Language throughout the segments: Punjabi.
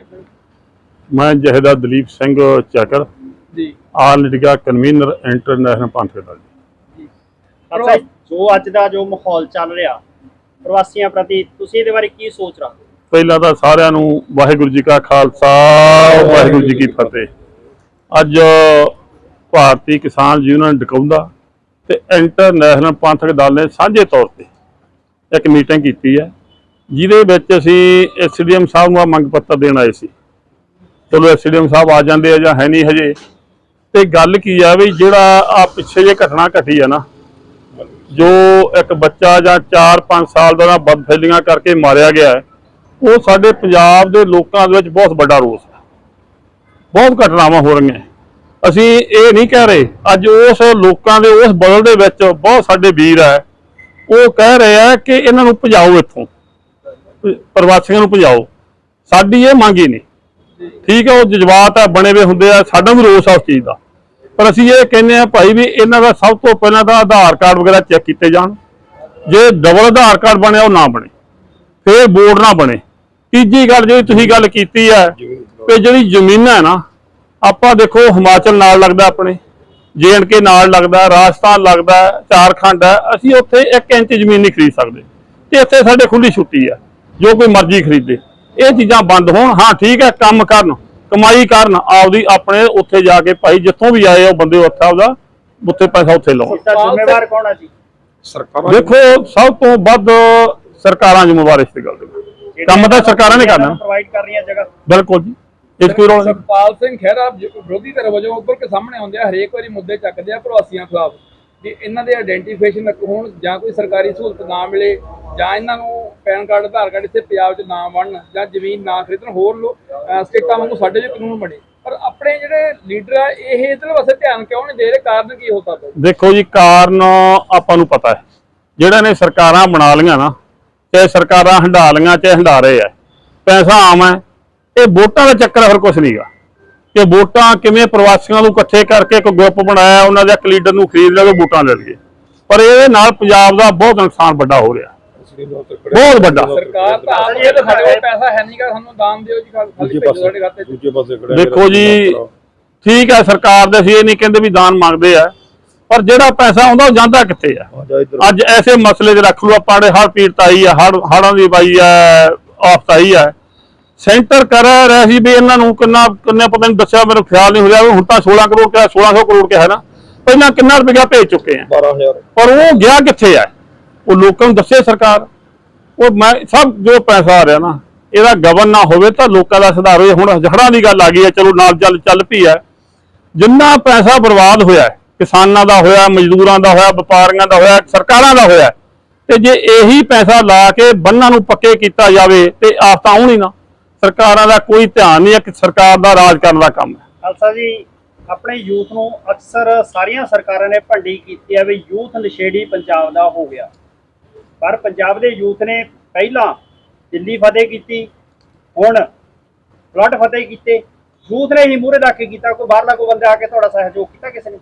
ਜੀ ਮੈਂ ਜਹੇਦਾਰ ਦਲੀਪ ਸਿੰਘ ਚੱਕਰ। ਜੀ। ਆਲ ਇੰਡੀਆ ਕਨਵੀਨਰ ਇੰਟਰਨੈਸ਼ਨਲ ਪੰਥ ਦਲ ਅੱਛਾ ਜੋ ਅੱਜ ਦਾ ਜੋ ਮਾਹੌਲ ਚੱਲ ਰਿਹਾ ਪ੍ਰਵਾਸੀਆਂ ਪ੍ਰਤੀ ਤੁਸੀਂ ਇਹਦੇ ਬਾਰੇ ਕੀ ਸੋਚ ਰੱਖਦੇ ਹੋ? ਪਹਿਲਾਂ ਤਾਂ ਸਾਰਿਆਂ ਨੂੰ ਵਾਹਿਗੁਰੂ ਜੀ ਕਾ ਖਾਲਸਾ ਵਾਹਿਗੁਰੂ ਜੀ ਕੀ ਫਤਿਹ। ਅੱਜ ਭਾਰਤੀ ਕਿਸਾਨ ਯੂਨੀਅਨ ਡਕੌਂਦਾ ਤੇ ਇੰਟਰਨੈਸ਼ਨਲ ਪੰਥਕ ਦਲ ਨੇ ਸਾਂਝੇ ਤੌਰ ਤੇ ਇੱਕ ਮੀਟਿੰਗ ਕੀਤੀ ਹੈ। ਜਿਹਦੇ ਵਿੱਚ ਅਸੀਂ ਐਸਡੀਐਮ ਸਾਹਿਬ ਨੂੰ ਆਹ ਮੰਗ ਪੱਤਰ ਦੇਣ ਆਏ ਸੀ। ਚਲੋ ਐਸਡੀਐਮ ਸਾਹਿਬ ਆ ਜਾਂਦੇ ਆ ਜਾਂ ਹੈ ਨਹੀਂ ਹਜੇ। ਤੇ ਗੱਲ ਕੀ ਆ ਵੀ ਜਿਹੜਾ ਆ ਪਿੱਛੇ ਜੇ ਘਟਨਾ ਘਟੀ ਆ ਨਾ, ਜੋ ਇੱਕ ਬੱਚਾ ਜਾਂ 4-5 ਸਾਲ ਦਾ ਨਾ ਬਦਫੈਲੀਆਂ ਕਰਕੇ ਮਾਰਿਆ ਗਿਆ ਉਹ ਸਾਡੇ ਪੰਜਾਬ ਦੇ ਲੋਕਾਂ ਦੇ ਵਿੱਚ ਬਹੁਤ ਵੱਡਾ ਰੋਸ ਹੈ। ਬਹੁਤ ਘਟਨਾਵਾਂ ਹੋ ਰਹੀਆਂ। ਅਸੀਂ ਇਹ ਨਹੀਂ ਕਹਿ ਰਹੇ, ਅੱਜ ਉਸ ਲੋਕਾਂ ਦੇ, ਉਸ ਬਦਲ ਦੇ ਵਿੱਚ ਬਹੁਤ ਸਾਡੇ ਵੀਰ ਹੈ, ਉਹ ਕਹਿ ਰਹੇ ਆ ਕਿ ਇਹਨਾਂ ਨੂੰ ਭਜਾਓ ਇੱਥੋਂ। ਪ੍ਰਵਾਸੀਆਂ ਨੂੰ ਭਜਾਓ। ਸਾਡੀ ਇਹ ਮੰਗ ਹੀ ਨਹੀਂ। ਠੀਕ ਹੈ, ਉਹ ਜਜ਼ਬਾਤ ਆ, ਬਣੇ ਵੇ ਹੁੰਦੇ ਆ, ਸਾਡਾ ਵੀ ਰੋਸ ਆ ਉਸ ਚੀਜ਼ ਦਾ। ਪਰ ਅਸੀਂ ਇਹ ਕਹਿੰਦੇ ਆ ਭਾਈ ਵੀ ਇਹਨਾਂ ਦਾ ਸਭ ਤੋਂ ਪਹਿਲਾਂ ਤਾਂ ਆਧਾਰ ਕਾਰਡ ਵਗੈਰਾ ਚੈੱਕ ਕੀਤੇ ਜਾਣ। ਜੇ ਡਬਲ ਆਧਾਰ ਕਾਰਡ ਬਣਿਆ, ਉਹ ਨਾ ਬਣੇ। ਫੇਰ ਬੋਰਡ ਨਾ ਬਣੇ। ਤੀਜੀ ਗੱਲ ਜਿਹੜੀ ਤੁਸੀਂ ਗੱਲ ਕੀਤੀ ਹੈ ਕਿ ਜਿਹੜੀ ਜ਼ਮੀਨਾਂ ਹੈ ਨਾ, ਆਪਾਂ ਦੇਖੋ ਹਿਮਾਚਲ ਨਾਲ ਲੱਗਦਾ ਆਪਣੇ ਕੇ ਨਾਲ ਲੱਗਦਾ, ਰਾਜਸਥਾਨ ਲੱਗਦਾ, ਝਾਰਖੰਡ ਹੈ, ਅਸੀਂ ਉੱਥੇ 1 ਇੰਚ ਜ਼ਮੀਨ ਨਹੀਂ ਖਰੀਦ ਸਕਦੇ। ਤੇ ਇੱਥੇ ਸਾਡੇ ਖੁੱਲੀ ਛੁੱਟੀ ਹੈ ਜੋ ਕੋਈ ਮਰਜ਼ੀ ਖਰੀਦੇ। ਇਹ ਚੀਜ਼ਾਂ ਬੰਦ ਹੋਣ। ਹਾਂ ਠੀਕ ਹੈ ਕੰਮ ਕਰਨ ਕਮਾਈ ਕਰਨ ਆਪਦੀ ਆਪਣੇ ਉੱਥੇ ਜਾ ਕੇ ਭਾਈ ਜਿੱਥੋਂ ਵੀ ਆਏ ਆ ਉਹ ਬੰਦੇ ਉੱਥੇ ਆਪਦਾ ਉੱਥੇ ਪੈਸਾ ਉੱਥੇ ਲਾਉਣ ਇਸ ਦਾ ਜ਼ਿੰਮੇਵਾਰ ਕੌਣ ਆ ਜੀ? ਦੇਖੋ ਸਭ ਤੋਂ ਵੱਧ ਸਰਕਾਰਾਂ ਜ਼ਿੰਮੇਵਾਰ ਇਸ ਤੇ ਗੱਲ ਦੇ ਕੰਮ ਤਾਂ ਸਰਕਾਰਾਂ ਨੇ ਕਰਨਾ। ਪ੍ਰੋਵਾਈਡ ਕਰ ਰਹੀਆਂ ਜਗ੍ਹਾ। ਬਿਲਕੁਲ ਜੀ। 'ਚ ਕੋਈ ਰੌਲਾ ਨਹੀਂ। ਸੁਖਪਾਲ ਸਿੰਘ ਖਹਿਰਾ ਜ- ਵਿਰੋਧੀ ਧਿਰ ਵਜੋਂ ਉੱਪਰ ਕੇ ਸਾਹਮਣੇ ਆਉਂਦੇ ਆ ਹਰੇਕ ਵਾਰੀ ਮੁੱਦੇ ਚੱਕਦੇ ਆ ਪ੍ਰਵਾਸੀਆਂ ਖਿਲਾਫ। ਕਿ ਇਹਨਾਂ ਦੇ ਆਇਡੈਂਟੀਫਿਕੇਸ਼ਨ ਹੋਣ ਜਾਂ ਕੋਈ ਸਰਕਾਰੀ ਸਹੂਲਤ ਨਾ ਮਿਲੇ ਜਾਂ ਇਹਨਾਂ ਨੂੰ ਪੈਨ ਕਾਰਡ, ਆਧਾਰ ਕਾਰਡ ਇੱਥੇ ਪੰਜਾਬ 'ਚ ਨਾ ਬਣਨ ਜਾਂ ਜ਼ਮੀਨ ਨਾ ਖਰੀਦਣ, ਹੋਰ ਲੋ- ਸਟੇਟਾਂ ਵਾਂਗੂ ਸਾਡੇ 'ਚ ਕਾਨੂੰਨ ਬਣੇ। ਪਰ ਆਪਣੇ ਜਿਹੜੇ ਲੀਡਰ ਆ, ਇਹ ਇਧਰ ਪਾਸੇ ਧਿਆਨ ਕਿਉਂ ਨਹੀਂ ਦੇ ਰਹੇ? ਕਾਰਨ ਕੀ ਹੋ ਸਕਦਾ? ਦੇਖੋ ਜੀ, ਕਾਰਨ ਆਪਾਂ ਨੂੰ ਪਤਾ ਹੈ। ਜਿਹੜਾ ਨੇ ਸਰਕਾਰਾਂ ਬਣਾ ਲੀਆਂ ਨਾ, ਚਾਹੇ ਸਰਕਾਰਾਂ ਹੰਡਾ ਲੀਆਂ ਚਾਹੇ ਹੰਡਾ ਰਹੇ ਆ, ਪੈਸਾ ਆਮ ਹੈ, ਇਹ ਵੋਟਾਂ ਦਾ ਚੱਕਰ ਹੋਰ ਕੁਝ ਨਹੀਂਗਾ ਕਿ ਵੋਟਾਂ ਕਿਵੇਂ ਪ੍ਰਵਾਸੀਆਂ ਨੂੰ ਇਕੱਠੇ ਕਰਕੇ ਇੱਕ ਗਰੁੱਪ ਬਣਾਇਆ, ਉਹਨਾਂ ਦੇ ਇੱਕ ਲੀਡਰ ਨੂੰ ਖਰੀਦ ਲਿਆ ਕੇ ਵੋਟਾਂ ਲੈ ਲਈਏ ਪਰ ਇਹਦੇ ਨਾਲ ਪੰਜਾਬ ਦਾ ਬਹੁਤ ਨੁਕਸਾਨ ਵੱਡਾ ਹੋ ਰਿਹਾ। ਬਹੁਤ ਵੱਡਾ। ਸਰਕਾਰ ਤਾਂ ਆਪ ਇਹ ਤਾਂ ਸਾਡੇ ਕੋਲ ਪੈਸਾ ਹੈ ਨਹੀਂਗਾ ਸਾਨੂੰ ਦਾਨ ਦਿਓ ਜੀ ਖਾਲੀ ਖਾਲੀ ਭੇਜੋ ਸਾਡੇ ਖਾਤੇ 'ਚ। ਦੂਜੇ ਪਾਸੇ ਖੜਾ ਦੇਖੋ ਜੀ ਠੀਕ ਹੈ ਸਰਕਾਰ ਦੇ ਅਸੀਂ ਇਹ ਨਹੀਂ ਕਹਿੰਦੇ ਵੀ ਦਾਨ ਮੰਗਦੇ ਆ ਪਰ ਜਿਹੜਾ ਪੈਸਾ ਆਉਂਦਾ ਉਹ ਜਾਂਦਾ ਕਿੱਥੇ ਆ? ਅੱਜ ਐਸੇ ਮਸਲੇ 'ਚ ਰੱਖ ਲਓ ਆਪਾਂ ਦੇ ਹੜ ਪੀੜਤ ਆਈ ਆ ਹੜ ਹੜਾਂ ਦੀ ਬਾਈ ਆ ਆਫਤ ਆਈ ਆ ਸੈਂਟਰ ਕਰ ਰਿਹਾ ਸੀ ਵੀ ਇਹਨਾਂ ਨੂੰ ਕਿੰਨਾ ਕਿੰਨੇ ਪਤਾ ਨਹੀਂ ਦੱਸਿਆ ਮੈਨੂੰ ਖਿਆਲ ਨਹੀਂ ਹੋ ਰਿਹਾ ਹੁਣ ਤਾਂ 16 ਕਰੋੜ ਕਿਹਾ 1600 ਕਰੋੜ ਕਿਹਾ ਨਾ ਪਹਿਲਾਂ ਕਿੰਨਾ ਰੁਪਇਆ ਭੇਜ ਚੁੱਕੇ ਆ? 12000 ਪਰ ਉਹ ਗਿਆ ਕਿੱਥੇ ਆ? ਉਹ ਲੋਕਾਂ ਨੂੰ ਦੱਸੇ ਸਰਕਾਰ। ਉਹ ਮੈਂ ਸਭ ਜੋ ਪੈਸਾ ਆ ਰਿਹਾ ਨਾ, ਇਹਦਾ ਗਵਨ ਨਾ ਹੋਵੇ ਤਾਂ ਲੋਕਾਂ ਦਾ ਸੁਧਾਰ ਹੋਏ। ਹੁਣ ਹੜ੍ਹਾਂ ਦੀ ਗੱਲ ਆ ਗਈ ਹੈ, ਚਲੋ ਨਾਲ ਚੱਲ ਚੱਲ ਪਈ ਹੈ। ਜਿੰਨਾ ਪੈਸਾ ਬਰਬਾਦ ਹੋਇਆ ਕਿਸਾਨਾਂ ਦਾ ਹੋਇਆ, ਮਜ਼ਦੂਰਾਂ ਦਾ ਹੋਇਆ, ਵਪਾਰੀਆਂ ਦਾ ਹੋਇਆ, ਸਰਕਾਰਾਂ ਦਾ ਹੋਇਆ ਤੇ ਜੇ ਇਹੀ ਪੈਸਾ ਲਾ ਕੇ ਬੰਨਾਂ ਨੂੰ ਪੱਕੇ ਕੀਤਾ ਜਾਵੇ ਤੇ ਆਫਤਾਂ ਆਉਣ ਹੀ ਨਾ। ਸਰਕਾਰਾਂ ਦਾ ਕੋਈ ਧਿਆਨ ਨਹੀਂ ਹੈ ਕਿ ਸਰਕਾਰ ਦਾ ਰਾਜ ਕਰਨ ਦਾ ਕੰਮ ਹੈ। ਖਾਲਸਾ ਜੀ, ਆਪਣੇ ਯੂਥ ਨੂੰ ਅਕਸਰ ਸਾਰੀਆਂ ਸਰਕਾਰਾਂ ਨੇ ਭੰਡੀ ਕੀਤੀ ਹੈ ਵੀ ਯੂਥ ਨਸ਼ੇੜੀ ਪੰਜਾਬ ਦਾ ਹੋ ਗਿਆ। ਪਰ ਪੰਜਾਬ ਦੇ ਯੂਥ ਨੇ ਪਹਿਲਾਂ ਦਿੱਲੀ ਫਤਿਹ ਕੀਤੀ ਹੁਣ ਫਲੱਡ ਫਤਿਹ ਕੀਤੇ। ਯੂਥ ਨੇ ਹੀ ਮੂਹਰੇ ਲਾ ਕੇ ਕੀਤਾ ਕੋਈ ਬਾਹਰਲਾ ਕੋਈ ਬੰਦਾ ਆ ਕੇ ਤੁਹਾਡਾ ਸਹਿਯੋਗ ਕੀਤਾ ਕਿਸੇ ਨੇ?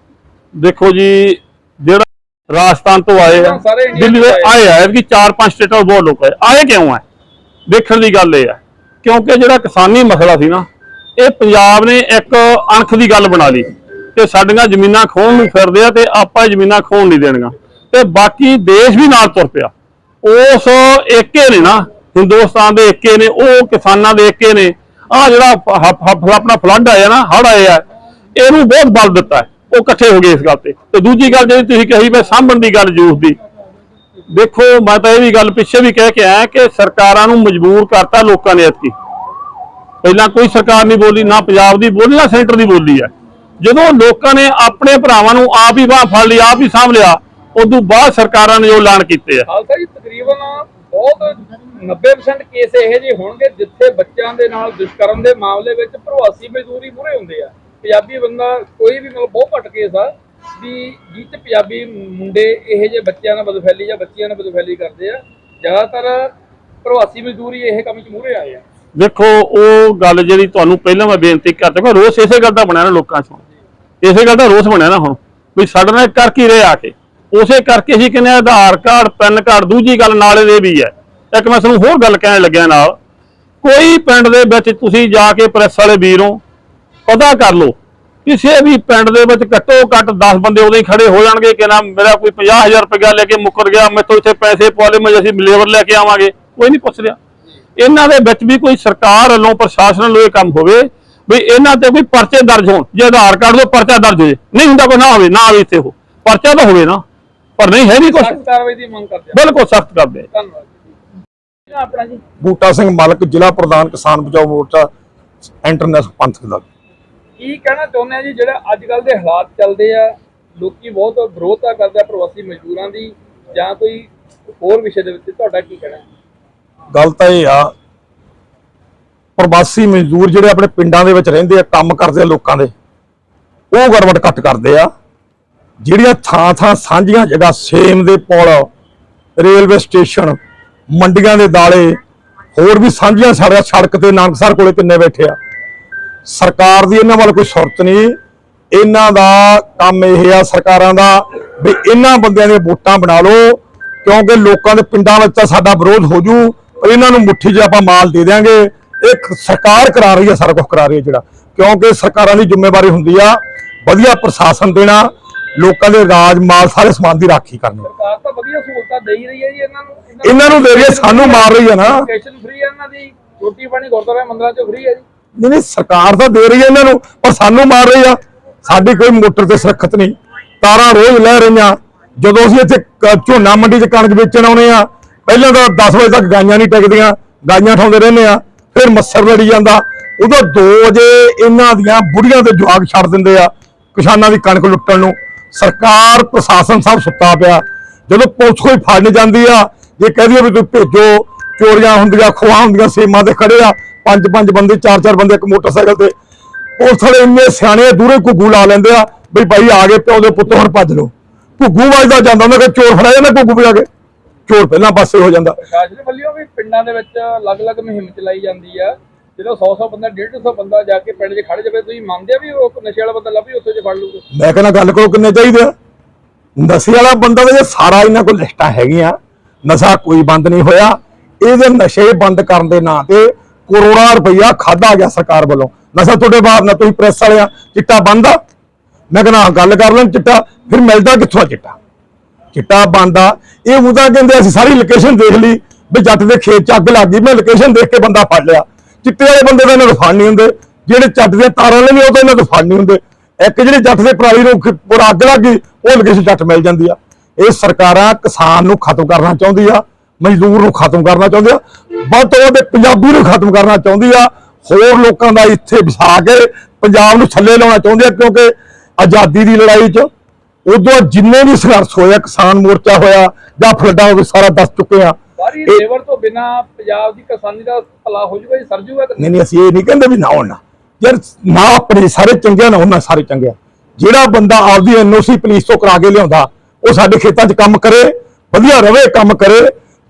ਦੇਖੋ ਜੀ ਜਿਹੜਾ ਰਾਜਸਥਾਨ ਤੋਂ ਆਏ ਆ ਦਿੱਲੀ ਦੇ ਤੋਂ ਆਏ ਆ ਕਿ ਚਾਰ ਪੰਜ ਸਟੇਟਾਂ ਤੋਂ ਬਹੁਤ ਲੋਕ ਆਏ। ਆਏ ਕਿਉਂ ਆ? ਦੇਖਣ ਦੀ ਗੱਲ ਇਹ ਆ ਕਿਉਂਕਿ ਜਿਹੜਾ ਕਿਸਾਨੀ ਮਸਲਾ ਸੀ ਨਾ ਇਹ ਪੰਜਾਬ ਨੇ ਇੱਕ ਅਣਖ ਦੀ ਗੱਲ ਬਣਾ ਲਈ। ਕਿ ਸਾਡੀਆਂ ਜ਼ਮੀਨਾਂ ਖੋਹਣ ਨੂੰ ਫਿਰਦੇ ਆ ਤੇ ਆਪਾਂ ਇਹ ਜ਼ਮੀਨਾਂ ਖੋਹਣ ਨਹੀਂ ਦੇਣੀਆਂ। ਤੇ ਬਾਕੀ ਦੇਸ਼ ਵੀ ਨਾਲ ਤੁਰ ਪਿਆ। ਉਸ ਏਕੇ ਨੇ ਨਾ, ਹਿੰਦੁਸਤਾਨ ਦੇ ਏਕੇ ਨੇ, ਉਹ ਕਿਸਾਨਾਂ ਦੇ ਏਕੇ ਨੇ। ਆ ਜਿਹੜਾ ਆਪਣਾ ਫਲੱਡ ਆਇਆ ਨਾ ਹੜ ਆਇਆ ਇਹਨੂੰ ਬਹੁਤ ਬਲ ਦਿੱਤਾ ਉਹ ਇਕੱਠੇ ਹੋ ਗਏ ਇਸ ਗੱਲ ਤੇ। ਤੇ ਦੂਜੀ ਗੱਲ ਜਿਹੜੀ ਤੁਸੀਂ ਕਹੀ ਮੈਂ ਸਾਂਭਣ ਦੀ ਗੱਲ ਜੂਸ ਦੀ। ਦੇਖੋ, ਮੈਂ ਤਾਂ ਇਹ ਵੀ ਗੱਲ ਪਿੱਛੇ ਵੀ ਕਹਿ ਕੇ ਆਇਆ ਕਿ ਸਰਕਾਰਾਂ ਨੂੰ ਮਜਬੂਰ ਕਰਤਾ ਲੋਕਾਂ ਨੇ ਐਤਕੀ। ਪਹਿਲਾਂ ਕੋਈ ਸਰਕਾਰ ਨਹੀਂ ਬੋਲੀ, ਨਾ ਪੰਜਾਬ ਦੀ ਬੋਲੀ, ਨਾ ਸੈਂਟਰ ਦੀ ਬੋਲੀ ਹੈ। ਜਦੋਂ ਲੋਕਾਂ ਨੇ ਆਪਣੇ ਭਰਾਵਾਂ ਨੂੰ ਆਪ ਹੀ ਬਾਹ ਫੜ ਲਈ ਆਪ ਹੀ ਸਾਂਭ ਲਿਆ ਉਦੋਂ ਬਾਅਦ ਸਰਕਾਰਾਂ ਨੇ ਜੋ ਐਲਾਨ ਕੀਤੇ ਆ। ਖਾਲਸਾ ਜੀ ਤਕਰੀਬਨ ਬਹੁਤ 90% ਕੇਸ ਇਹੋ ਜਿਹੇ ਹੋਣਗੇ ਜਿੱਥੇ ਬੱਚਿਆਂ ਦੇ ਨਾਲ ਦੁਸ਼ਕਰਮ ਦੇ ਮਾਮਲੇ ਵਿੱਚ ਪ੍ਰਵਾਸੀ ਮਜ਼ਦੂਰੀ ਮੂਹਰੇ ਹੁੰਦੇ ਆ। ਪੰਜਾਬੀ ਬੰਦਾ ਕੋਈ ਵੀ ਮਤਲਬ ਬਹੁਤ ਘੱਟ ਕੇਸ ਆ ਵੀ 'ਚ ਪੰਜਾਬੀ ਮੁੰਡੇ ਇਹੋ ਜਿਹੇ ਬੱਚਿਆਂ ਨਾਲ ਬਦਫੈਲੀ ਜਾਂ ਬੱਚੀਆਂ ਨਾਲ ਬਦਫੈਲੀ ਕਰਦੇ ਆ। ਜ਼ਿਆਦਾਤਰ ਪ੍ਰਵਾਸੀ ਮਜ਼ਦੂਰੀ ਇਹ ਕੰਮ 'ਚ ਮੂਹਰੇ ਆਏ ਆ। ਦੇਖੋ ਉਹ ਗੱਲ ਜਿਹੜੀ ਤੁਹਾਨੂੰ ਪਹਿਲਾਂ ਮੈਂ ਬੇਨਤੀ ਕਰਦਾ ਕਿ ਰੋਸ ਇਸੇ ਗੱਲ ਦਾ ਬਣਿਆ ਨਾ ਲੋਕਾਂ 'ਚ। ਇਸੇ ਗੱਲ ਦਾ ਰੋਸ ਬਣਿਆ ਨਾ ਹੁਣ ਵੀ ਸਾਡੇ ਨਾਲ ਕਰ ਕੀ ਰਹੇ ਆ ਕੇ? ਉਸੇ ਕਰਕੇ ਹੀ ਕਹਿੰਦੇ ਆਧਾਰ ਕਾਰਡ, ਪੈਨ ਕਾਰਡ, ਦੂਜੀ ਗੱਲ ਨਾਲੇ ਦੇ ਵੀ ਹੈ। ਇੱਕ ਮੈਂ ਤੁਹਾਨੂੰ ਹੋਰ ਗੱਲ ਕਹਿਣ ਲੱਗਿਆ ਨਾਲ, ਕੋਈ ਪਿੰਡ ਦੇ ਵਿੱਚ ਤੁਸੀਂ ਜਾ ਕੇ ਪ੍ਰੈਸ ਵਾਲੇ ਵੀਰੋਂ ਪਤਾ ਕਰ ਲਓ, ਕਿਸੇ ਵੀ ਪਿੰਡ ਦੇ ਵਿੱਚ ਘੱਟੋ ਘੱਟ 10 ਬੰਦੇ ਉਦੋਂ ਹੀ ਖੜੇ ਹੋ ਜਾਣਗੇ, ਕਿ ਨਾ ਮੇਰਾ ਕੋਈ 50000 ਰੁਪਇਆ ਲੈ ਕੇ ਮੁੱਕਰ ਗਿਆ, ਮੈਥੋਂ ਇੱਥੇ ਪੈਸੇ ਪਵਾ ਲਏ ਮੈਂ ਅਸੀਂ ਲੇਬਰ ਲੈ ਕੇ ਆਵਾਂਗੇ, ਕੋਈ ਨਹੀਂ ਪੁੱਛ ਰਿਹਾ। ਇਹਨਾਂ ਦੇ ਵਿੱਚ ਵੀ ਕੋਈ ਸਰਕਾਰ ਵੱਲੋਂ, ਪ੍ਰਸ਼ਾਸਨ ਵੱਲੋਂ ਇਹ ਕੰਮ ਹੋਵੇ, ਵੀ ਇਹਨਾਂ ਤੇ ਕੋਈ ਪਰਚੇ ਦਰਜ ਹੋਣ, ਜੇ ਆਧਾਰ ਕਾਰਡ ਤੋਂ ਪਰਚਾ ਦਰਜ ਹੋਵੇ ਨਹੀਂ ਹੁੰਦਾ ਕੋਈ ਨਾ ਹੋਵੇ, ਨਾ ਆਵੇ ਇੱਥੇ ਉਹ ਪਰਚਾ ਤਾਂ ਹੋਵੇ ਨਾ। ਪਰ ਨਹੀਂ ਹੈ ਨਹੀਂ ਕੁਛ? ਸਖਤ ਕਾਰਵਾਈ ਦੀ ਮੰਗ ਕਰਦੇ ਹਾਂ ਬਿਲਕੁਲ ਸਖਤ ਕਰਦੇ। ਧੰਨਵਾਦ ਜੀ। ਆਪਣਾ ਜੀ ਬੂਟਾ ਸਿੰਘ ਮਲਕ ਜ਼ਿਲ੍ਹਾ ਪ੍ਰਧਾਨ ਕਿਸਾਨ ਬਚਾਓ ਮੋਰਚਾ ਇੰਟਰਨੈਸ਼ਨਲ ਪੰਥਕ ਦਲ ਕੀ ਕਹਿਣਾ ਚਾਹੁੰਦੇ ਆ ਜੀ? ਜਿਹੜਾ ਅੱਜ ਕੱਲ ਦੇ ਹਾਲਾਤ ਚੱਲਦੇ ਆ ਲੋਕੀ ਬਹੁਤ ਵਿਰੋਧਤਾ ਕਰਦੇ ਆ ਪ੍ਰਵਾਸੀ ਮਜ਼ਦੂਰਾਂ ਦੀ ਜਾਂ ਕੋਈ ਹੋਰ ਵਿਸ਼ੇ ਦੇ ਵਿੱਚ ਤੁਹਾਡਾ ਕੀ ਕਹਿਣਾ? ਹੈ? ਗੱਲ ਤਾਂ ਇਹ ਆ ਪ੍ਰਵਾਸੀ ਮਜ਼ਦੂਰ ਜਿਹੜੇ ਆਪਣੇ ਪਿੰਡਾਂ ਦੇ ਵਿੱਚ ਰਹਿੰਦੇ ਆ ਕੰਮ ਕਰਦੇ ਆ ਲੋਕਾਂ ਦੇ ਉਹ ਗੜਬੜ ਘੱਟ ਕਰਦੇ ਆ। ਜਿਹੜੀਆਂ ਥਾਂ ਥਾਂ ਸਾਂਝੀਆਂ ਜਗ੍ਹਾ ਸੇਮ ਦੇ ਪੁਲ, ਰੇਲਵੇ ਸਟੇਸ਼ਨ, ਮੰਡੀਆਂ ਦੇ ਦਾਲੇ ਹੋਰ ਵੀ ਸਾਂਝੀਆਂ ਸੜਕਾਂ ਸੜਕ ਤੇ ਨਾਨਕਸਰ ਕੋਲੇ ਕਿੰਨੇ ਬੈਠੇ ਆ। ਸਰਕਾਰ ਦੀ ਇਹਨਾਂ ਵੱਲ ਕੋਈ ਸੁਰਤ ਨਹੀਂ। ਇਹਨਾਂ ਦਾ ਕੰਮ ਇਹ ਆ ਸਰਕਾਰਾਂ ਦਾ ਵੀ ਇਹਨਾਂ ਬੰਦਿਆਂ ਦੀਆਂ ਵੋਟਾਂ ਬਣਾ ਲਓ, ਕਿਉਂਕਿ ਲੋਕਾਂ ਦੇ ਪਿੰਡਾਂ ਵਿੱਚ ਤਾਂ ਸਾਡਾ ਵਿਰੋਧ ਹੋ ਜੂ, ਪਰ ਇਹਨਾਂ ਨੂੰ ਮੁੱਠੀ 'ਚ ਆਪਾਂ ਮਾਲ ਦੇ ਦਿਆਂਗੇ। ਇਹ ਸਰਕਾਰ ਕਰਾ ਰਹੀ ਹੈ ਸਾਰਾ ਕੁਝ ਕਰਾ ਰਹੀ ਹੈ ਜਿਹੜਾ। ਕਿਉਂਕਿ ਸਰਕਾਰਾਂ ਦੀ ਜ਼ਿੰਮੇਵਾਰੀ ਹੁੰਦੀ ਆ ਵਧੀਆ ਪ੍ਰਸ਼ਾਸਨ ਦੇਣਾ ਲੋਕਾਂ ਦੇ ਰਾਜ ਮਾਲ ਸਾਰੇ ਸਮਾਨ ਦੀ ਰਾਖੀ ਕਰਨੀ। ਸਰਕਾਰ ਤਾਂ ਵਧੀਆ ਸਹੂਲਤਾਂ ਦੇ ਹੀ ਰਹੀ ਹੈ ਜੀ ਇਹਨਾਂ ਨੂੰ ਇਹਨਾਂ ਨੂੰ ਦੇ ਰਹੀ ਹੈ, ਸਾਨੂੰ ਮਾਰ ਰਹੀ ਹੈ ਨਾ। ਐਜੂਕੇਸ਼ਨ ਫ੍ਰੀ ਹੈ ਇਹਨਾਂ ਦੀ ਰੋਟੀ ਪਾਣੀ ਗੁਰਦੁਆਰਾ ਮੰਦਰਾਂ 'ਚ ਫ੍ਰੀ ਹੈ ਜੀ। ਨਹੀਂ ਨਹੀਂ ਸਰਕਾਰ ਤਾਂ ਦੇ ਰਹੀ ਹੈ ਇਹਨਾਂ ਨੂੰ ਪਰ ਸਾਨੂੰ ਮਾਰ ਰਹੀ ਆ। ਸਾਡੀ ਕੋਈ ਮੋਟਰ ਤੇ ਸੁਰੱਖਿਅਤ ਨਹੀਂ। ਤਾਰਾਂ ਰੋਜ਼ ਲੈ ਰਹੀਆਂ। ਜਦੋਂ ਅਸੀਂ ਇੱਥੇ ਝੋਨਾ ਮੰਡੀ 'ਚ ਕਣਕ ਵੇਚਣ ਆਉਣੇ ਆ ਪਹਿਲਾਂ ਤਾਂ 10 ਵਜੇ ਤੱਕ ਗਾਈਆਂ ਨਹੀਂ ਟਿਕਦੀਆਂ ਗਾਈਆਂ ਠਾਉਂਦੇ ਰਹਿੰਦੇ ਆ। ਫਿਰ ਮੱਛਰ ਲੜੀ ਜਾਂਦਾ। ਉਦੋਂ 2 ਵਜੇ ਇਹਨਾਂ ਦੀਆਂ ਬੁੜੀਆਂ ਤੇ ਜਵਾਗ ਛੱਡ ਦਿੰਦੇ ਆ ਕਿਸਾਨਾਂ ਦੀ ਕਣਕ ਲੁੱਟਣ ਨੂੰ। ਸਰਕਾਰ, ਪ੍ਰਸ਼ਾਸਨ ਸਭ ਸੁੱਤਾ ਪਿਆ। ਜਦੋਂ ਪੁਲਿਸ ਕੋਈ ਫੜਨ ਜਾਂਦੀ ਆ, ਜੇ ਕਹਦੀ ਵੀ ਤੁਸੀਂ ਭੇਜੋ, ਚੋਰੀਆਂ ਹੁੰਦੀਆਂ, ਖੋਹਾਂ ਹੁੰਦੀਆਂ, ਸੀਮਾਂ ਤੇ ਖੜੇ ਆ, ਪੰਜ ਪੰਜ ਬੰਦੇ, ਚਾਰ ਚਾਰ ਬੰਦੇ ਇੱਕ ਮੋਟਰਸਾਈਕਲ ਤੇ। ਪੁਲਿਸ ਵਾਲੇ ਇੰਨੇ ਸਿਆਣੇ ਦੂਰੇ ਘੁੱਗੂ ਲਾ ਲੈਂਦੇ ਆ, ਵੀ ਭਾਈ ਆ ਗਏ, ਪਿਓ ਦੇ ਪੁੱਤ, ਹੁਣ ਭੱਜ ਲਓ। ਘੁੱਗੂ ਵੱਜਦਾ ਜਾਂਦਾ ਉਹਨਾਂ ਕਿ ਚੋਰ ਫੜਿਆ ਜਾਂਦਾ ਘੁੱਗੂ ਵਜਾ ਕੇ? ਚੋਰ ਪਹਿਲਾਂ ਪਾਸੇ ਹੋ ਜਾਂਦਾ। ਪ੍ਰਸ਼ਾਸਨ ਵੱਲੋਂ ਵੀ ਪਿੰਡਾਂ ਦੇ ਵਿੱਚ ਅਲੱਗ-ਅਲੱਗ ਮੁਹਿੰਮ ਚਲਾਈ ਜਾਂਦੀ ਆ। ਜਿਹੜਾ 100-100 ਬੰਦਾ 150 ਬੰਦਾ ਜਾ ਕੇ ਪਿੰਡ 'ਚ ਖੜ ਜਾਵੇ, ਤੁਸੀਂ ਮੰਨਦੇ ਆ ਵੀ ਉਹ ਨਸ਼ੇ ਵਾਲਾ ਬੰਦਾ ਲੱਭੀ ਉੱਥੇ 'ਚ ਫੜ ਲੂਗਾ ਮੈਂ ਕਹਿੰਦਾ ਗੱਲ ਕਰੋ ਕਿੰਨੇ ਚਾਹੀਦੇ ਆ। ਨਸ਼ੇ ਵਾਲਾ ਬੰਦਾ ਤਾਂ ਸਾਰਾ ਇਹਨਾਂ ਕੋਲ ਲਿਸਟਾਂ ਹੈਗੀਆਂ, ਨਸ਼ਾ ਕੋਈ ਬੰਦ ਨਹੀਂ ਹੋਇਆ। ਇਹਦੇ ਨਸ਼ੇ ਬੰਦ ਕਰਨ ਦੇ ਨਾਂ ਤੇ ਕਰੋੜਾਂ ਰੁਪਈਆ ਖਾਦਾ ਗਿਆ ਸਰਕਾਰ ਵੱਲੋਂ। ਨਸ਼ਾ ਤੁਹਾਡੇ ਬਾਹਰ ਨਾ, ਤੁਸੀਂ ਪ੍ਰੈਸ ਵਾਲਿਆਂ, ਚਿੱਟਾ ਬੰਦ ਆ। ਮੈਂ ਕਹਿੰਦਾ ਗੱਲ ਕਰ ਲੈਣ ਚਿੱਟਾ, ਫਿਰ ਮਿਲਦਾ ਕਿੱਥੋਂ ਆ ਚਿੱਟਾ? ਚਿੱਟਾ ਬੰਦਾ ਇਹ ਉਹਦਾ ਕਹਿੰਦੇ, ਅਸੀਂ ਸਾਰੀ ਲੋਕੇਸ਼ਨ ਦੇਖ ਲਈ, ਵੀ ਜੱਟ ਦੇ ਖੇਤ ਚ ਅੱਗ ਲੱਗ ਗਈ। ਮੈਂ ਲੋਕੇਸ਼ਨ ਦੇਖ ਕੇ ਬੰਦਾ ਫੜ ਲਿਆ। ਚਿੱਟੇ ਵਾਲੇ ਬੰਦੇ ਦਾ ਇਹਨਾਂ ਨੂੰ ਫੜ ਨਹੀਂ ਹੁੰਦੇ। ਜਿਹੜੇ ਜੱਟ ਦੇ ਤਾਰਾਂ ਲੈਣੇ ਉਹ ਤਾਂ ਇਹਨਾਂ ਨੂੰ ਫੜ ਨਹੀਂ ਹੁੰਦੇ। ਇੱਕ ਜਿਹੜੇ ਜੱਟ ਦੇ ਪਰਾਲੀ ਨੂੰ ਪੂਰਾ ਅੱਗ ਲੱਗ ਗਈ ਉਹ ਲੋਕੇਸ਼ਨ ਜੱਟ ਮਿਲ ਜਾਂਦੀ ਆ। ਇਹ ਸਰਕਾਰਾਂ ਕਿਸਾਨ ਨੂੰ ਖਤਮ ਕਰਨਾ ਚਾਹੁੰਦੀ ਆ, ਮਜ਼ਦੂਰ ਨੂੰ ਖਤਮ ਕਰਨਾ ਚਾਹੁੰਦੀ ਆ, ਵੱਧ ਤੋਂ ਵੱਧ ਪੰਜਾਬੀ ਨੂੰ ਖਤਮ ਕਰਨਾ ਚਾਹੁੰਦੀ ਆ। ਹੋਰ ਲੋਕਾਂ ਦਾ ਇੱਥੇ ਵਸਾ ਕੇ ਪੰਜਾਬ ਨੂੰ ਥੱਲੇ ਲਾਉਣਾ ਚਾਹੁੰਦੇ ਆ, ਕਿਉਂਕਿ ਆਜ਼ਾਦੀ ਦੀ ਲੜਾਈ 'ਚ ਉਦੋਂ ਜਿੰਨੇ ਵੀ ਸੰਘਰਸ਼ ਹੋਇਆ ਕਿਸਾਨ ਮੋਰਚਾ ਹੋਇਆ ਜਾਂ ਫਲੱਡਾਂ, ਉਹ ਸਾਰਾ ਦੱਸ ਚੁੱਕੇ ਆ। ਸਾਰੀ ਇਹ- ਲੇਬਰ ਤੋਂ ਬਿਨਾ ਪੰਜਾਬ ਦੀ ਕਿਸਾਨੀ ਦਾ ਭਲਾ ਹੋ ਜਾਊਗਾ ਜੀ ਸਰ ਜਾਊਗਾ ਨਹੀਂ ਨਹੀਂ ਅਸੀਂ ਇਹ ਨਹੀਂ ਕਹਿੰਦੇ ਵੀ ਨਾ ਹੋਣਾ ਯਾਰ ਨਾ ਆਪਣੇ ਸਾਰੇ ਚੰਗੇ ਨਾ ਉਹਨਾਂ ਸਾਰੇ ਚੰਗੇ ਆ। ਜਿਹੜਾ ਬੰਦਾ ਆਪਦੀ ਐਨਓਸੀ ਪੁਲਿਸ ਤੋਂ ਕਰਾ ਕੇ ਲਿਆਉਂਦਾ ਉਹ ਸਾਡੇ ਖੇਤਾਂ 'ਚ ਕੰਮ ਕਰੇ ਵਧੀਆ ਰਵੇ ਕੰਮ ਕਰੇ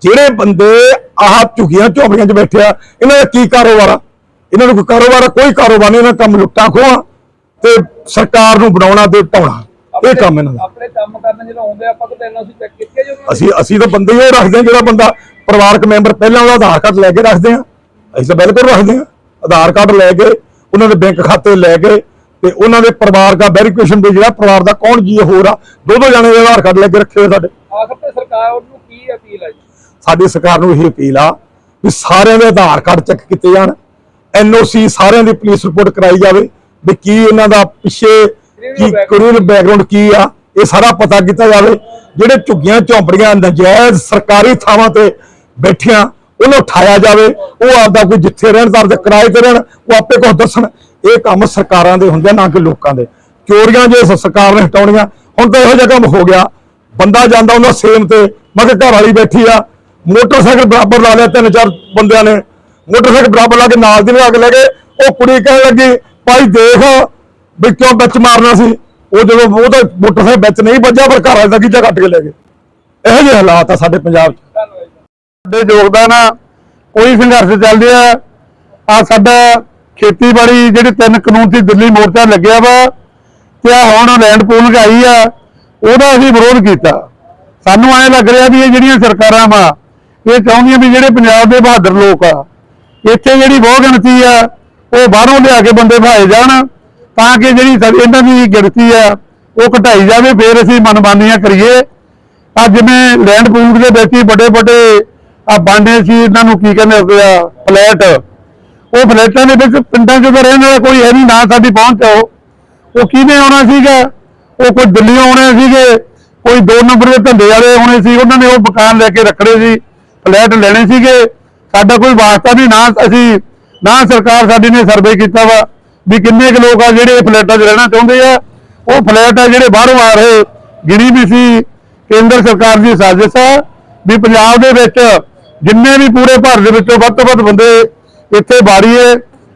ਜਿਹੜੇ ਬੰਦੇ ਆਹ ਝੁਕੀਆਂ ਝੋਪੜੀਆਂ 'ਚ ਬੈਠੇ ਆ ਇਹਨਾਂ ਦਾ ਕੀ ਕਾਰੋਬਾਰ ਆ ਇਹਨਾਂ ਨੂੰ ਕੋਈ ਕਾਰੋਬਾਰ ਆ? ਕੋਈ ਕਾਰੋਬਾਰ ਨਹੀਂ ਇਹਨਾਂ ਕੰਮ ਲੁੱਟਾਂ ਖੋਹਾਂ ਤੇ ਸਰਕਾਰ ਨੂੰ ਬਣਾਉਣਾ ਤੇ ਢਾਉਣਾ ਇਹ ਕੰਮ ਇਹਨਾਂ ਦਾ। ਆਪਣੇ ਕੰਮ ਕਰਨ ਜਦੋਂ ਆਉਂਦੇ ਆਪਾਂ ਕਿਤੇ ਐਨਓਸੀ ਚੈੱਕ ਕੀਤੀ ਹੈ ਜੀ ਉਹਨਾਂ? ਅਸੀਂ ਅਸੀਂ ਤਾਂ ਬੰਦੇ ਹੀ ਰੱਖਦੇ ਹਾਂ ਜਿਹੜਾ ਬੰਦਾ ਪਰਿਵਾਰਕ ਮੈਂਬਰ ਪਹਿਲਾਂ ਉਹਦਾ ਆਧਾਰ ਕਾਰਡ ਲੈ ਕੇ ਰੱਖਦੇ ਆ ਅਸੀਂ ਤਾਂ ਬਿਲਕੁਲ ਰੱਖਦੇ ਆ ਆਧਾਰ ਕਾਰਡ ਲੈ ਕੇ ਉਹਨਾਂ ਦੇ ਬੈਂਕ ਖਾਤੇ ਲੈ ਕੇ ਤੇ ਉਹਨਾਂ ਦੇ ਪਰਿਵਾਰ ਦਾ ਵੈਰੀਫਿਕੇਸ਼ਨ ਦੇ ਜਿਹੜਾ ਪਰਿਵਾਰ ਦਾ ਕੌਣ ਜੀ ਹੋਰ ਆ। ਦੋ ਦੋ ਜਣੇ ਦੇ ਆਧਾਰ ਕਾਰਡ ਲੈ ਕੇ ਰੱਖੇ ਹੋਏ ਸਾਡੇ। ਆਖਰ ਤੇ ਸਰਕਾਰ ਨੂੰ ਕੀ ਅਪੀਲ ਹੈ ਜੀ? ਸਾਡੀ ਸਰਕਾਰ ਨੂੰ ਇਹ ਅਪੀਲ ਆ ਵੀ ਸਾਰਿਆਂ ਦੇ ਆਧਾਰ ਕਾਰਡ ਚੈੱਕ ਕੀਤੇ ਜਾਣ। ਐਨਓਸੀ ਸਾਰਿਆਂ ਦੀ ਪੁਲਿਸ ਰਿਪੋਰਟ ਕਰਾਈ ਜਾਵੇ ਵੀ ਕੀ ਇਹਨਾਂ ਦਾ ਪਿੱਛੇ ਕੀ ਕਰੀਅਰ ਬੈਕਗ੍ਰਾਉਂਡ ਕੀ ਆ? ਇਹ ਸਾਰਾ ਪਤਾ ਕੀਤਾ ਜਾਵੇ। ਜਿਹੜੇ ਝੁੱਗੀਆਂ ਝੌਂਪੜੀਆਂ ਨਜਾਇਜ਼ ਸਰਕਾਰੀ ਥਾਵਾਂ ਤੇ ਬੈਠੀਆਂ ਉਹਨੂੰ ਠਾਇਆ ਜਾਵੇ। ਉਹ ਆਪਦਾ ਕੋਈ ਜਿੱਥੇ ਰਹਿਣ ਦਾ ਕਿਰਾਏ ਤੇ ਰਹਿਣ ਉਹ ਆਪੇ ਕੁਝ ਦੱਸਣ। ਇਹ ਕੰਮ ਸਰਕਾਰਾਂ ਦੇ ਹੁੰਦੇ ਆ, ਨਾ ਕਿ ਲੋਕਾਂ ਦੇ। ਚੋਰੀਆਂ ਜੇ ਸਰਕਾਰ ਨੇ ਹਟਾਉਣੀਆਂ ਹੁਣ ਤਾਂ ਇਹੋ ਜਿਹਾ ਕੰਮ ਹੋ ਗਿਆ। ਬੰਦਾ ਜਾਂਦਾ ਉਹਨਾਂ ਸੇਮ ਤੇ ਮੈਂ ਕਿਹਾ ਘਰ ਵਾਲੀ ਬੈਠੀ ਆ। ਮੋਟਰਸਾਈਕਲ ਬਰਾਬਰ ਲਾ ਲਿਆ ਤਿੰਨ ਚਾਰ ਬੰਦਿਆਂ ਨੇ। ਮੋਟਰਸਾਈਕਲ ਬਰਾਬਰ ਲਾ ਕੇ ਨਾਲ ਦੀ ਨਾਲ ਲੱਗੇ ਉਹ ਕੁੜੀ ਕਹਿਣ ਲੱਗੀ ਭਾਈ ਦੇਖ ਵੀ ਕਿਉਂ ਵਿੱਚ ਮਾਰਨਾ ਸੀ? ਉਹ ਜਦੋਂ ਉਹ ਉਹਦਾ ਮੋਟਰਸਾਈਕਲ ਵਿੱਚ ਨਹੀਂ ਵੱਜਿਆ ਪਰ ਘਰ ਵਾਲੇ ਦਾ ਗੀਜਾ ਕੱਟ ਕੇ ਲੈ ਗਏ। ਇਹੋ ਜਿਹੇ ਹਾਲਾਤ ਆ ਸਾਡੇ ਪੰਜਾਬ 'ਚ। ਸਾਡੇ ਯੋਗਦਾਨ ਆ, ਕੋਈ ਸੰਘਰਸ਼ ਚੱਲਦੇ ਆ ਆ ਸਾਡਾ ਖੇਤੀਬਾੜੀ ਜਿਹੜੇ ਤਿੰਨ ਕਾਨੂੰਨ ਸੀ, ਦਿੱਲੀ ਮੋਰਚਾ ਲੱਗਿਆ ਵਾ, ਤੇ ਆ ਹੁਣ ਲੈਂਡ ਪੂਲਿੰਗ ਆਈ ਆ, ਉਹਦਾ ਅਸੀਂ ਵਿਰੋਧ ਕੀਤਾ। ਸਾਨੂੰ ਐਂ ਲੱਗ ਰਿਹਾ ਵੀ ਇਹ ਜਿਹੜੀਆਂ ਸਰਕਾਰਾਂ ਵਾ, ਇਹ ਚਾਹੁੰਦੀਆਂ ਵੀ ਜਿਹੜੇ ਪੰਜਾਬ ਦੇ ਬਹਾਦਰ ਲੋਕ ਆ, ਇੱਥੇ ਜਿਹੜੀ ਬਹੁਗਿਣਤੀ ਆ, ਉਹ ਬਾਹਰੋਂ ਲਿਆ ਕੇ ਬੰਦੇ ਭਾਏ ਜਾਣ। ਤਾਂ ਕਿ ਜਿਹੜੀ ਸਾਡੀ- ਇਹਨਾਂ ਦੀ ਗਿਣਤੀ ਆ, ਉਹ ਘਟਾਈ ਜਾਵੇ, ਫਿਰ ਅਸੀਂ ਮਨਮਾਨੀਆਂ ਕਰੀਏ। ਅੱਜ ਜਿਵੇਂ ਲੈਂਡ ਪੂਲ ਦੇ ਵਿੱਚ ਹੀ ਵੱਡੇ ਵੱਡੇ ਆ ਬਾਂਡੇ ਸੀ, ਇਹਨਾਂ ਨੂੰ ਕੀ ਕਹਿੰਦੇ ਹੁੰਦੇ ਆ ਫਲੈਟ ਉਹ ਫਲੈਟਾਂ ਦੇ ਵਿੱਚ ਪਿੰਡਾਂ 'ਚ ਤਾਂ ਰਹਿਣ ਵਾਲਾ ਕੋਈ ਹੈ ਨਹੀਂ, ਨਾ ਸਾਡੀ ਪਹੁੰਚ ਆ ਉਹ। ਉਹ ਕਿਹਨੇ ਆਉਣਾ ਸੀਗਾ? ਉਹ ਕੋਈ ਦਿੱਲੀ ਆਉਣੇ ਸੀਗੇ, ਕੋਈ ਦੋ ਨੰਬਰ ਦੇ ਧੰਦੇ ਵਾਲੇ ਆਉਣੇ ਸੀ, ਉਹਨਾਂ ਨੇ ਉਹ ਮਕਾਨ ਲੈ ਕੇ ਰੱਖਣੇ ਸੀ ਫਲੈਟ ਲੈਣੇ ਸੀਗੇ। ਸਾਡਾ ਕੋਈ ਵਾਸਤਾ ਨਹੀਂ, ਨਾ ਅਸੀਂ, ਨਾ ਸਰਕਾਰ ਸਾਡੀ ਨੇ ਸਰਵੇ ਕੀਤਾ ਵਾ। ਵੀ ਕਿੰਨੇ ਕੁ ਲੋਕ ਆ ਜਿਹੜੇ ਫਲੈਟਾਂ 'ਚ ਰਹਿਣਾ ਚਾਹੁੰਦੇ ਆ? ਉਹ ਫਲੈਟ ਆ ਜਿਹੜੇ ਬਾਹਰੋਂ ਆ ਰਹੇ। ਗਿਣੀ ਵੀ ਸੀ ਕੇਂਦਰ ਸਰਕਾਰ ਦੀ ਸਾਜ਼ਿਸ਼ ਆ ਵੀ ਪੰਜਾਬ ਦੇ ਵਿੱਚ ਜਿੰਨੇ ਵੀ ਪੂਰੇ ਭਾਰਤ ਦੇ ਵਿੱਚੋਂ ਵੱਧ ਤੋਂ ਵੱਧ ਬੰਦੇ ਇੱਥੇ ਬਾੜੀਏ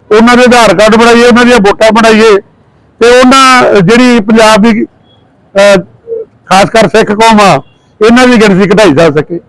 ਉਹਨਾਂ ਦੇ ਆਧਾਰ ਕਾਰਡ ਬਣਾਈਏ, ਉਹਨਾਂ ਦੀਆਂ ਵੋਟਾਂ ਬਣਾਈਏ। ਤੇ ਉਹਨਾਂ ਜਿਹੜੀ ਪੰਜਾਬ ਦੀ ਖਾਸ ਕਰ ਸਿੱਖ ਕੌਮ ਆ, ਇਹਨਾਂ ਦੀ ਗਿਣਤੀ ਘਟਾਈ ਜਾ ਸਕੇ।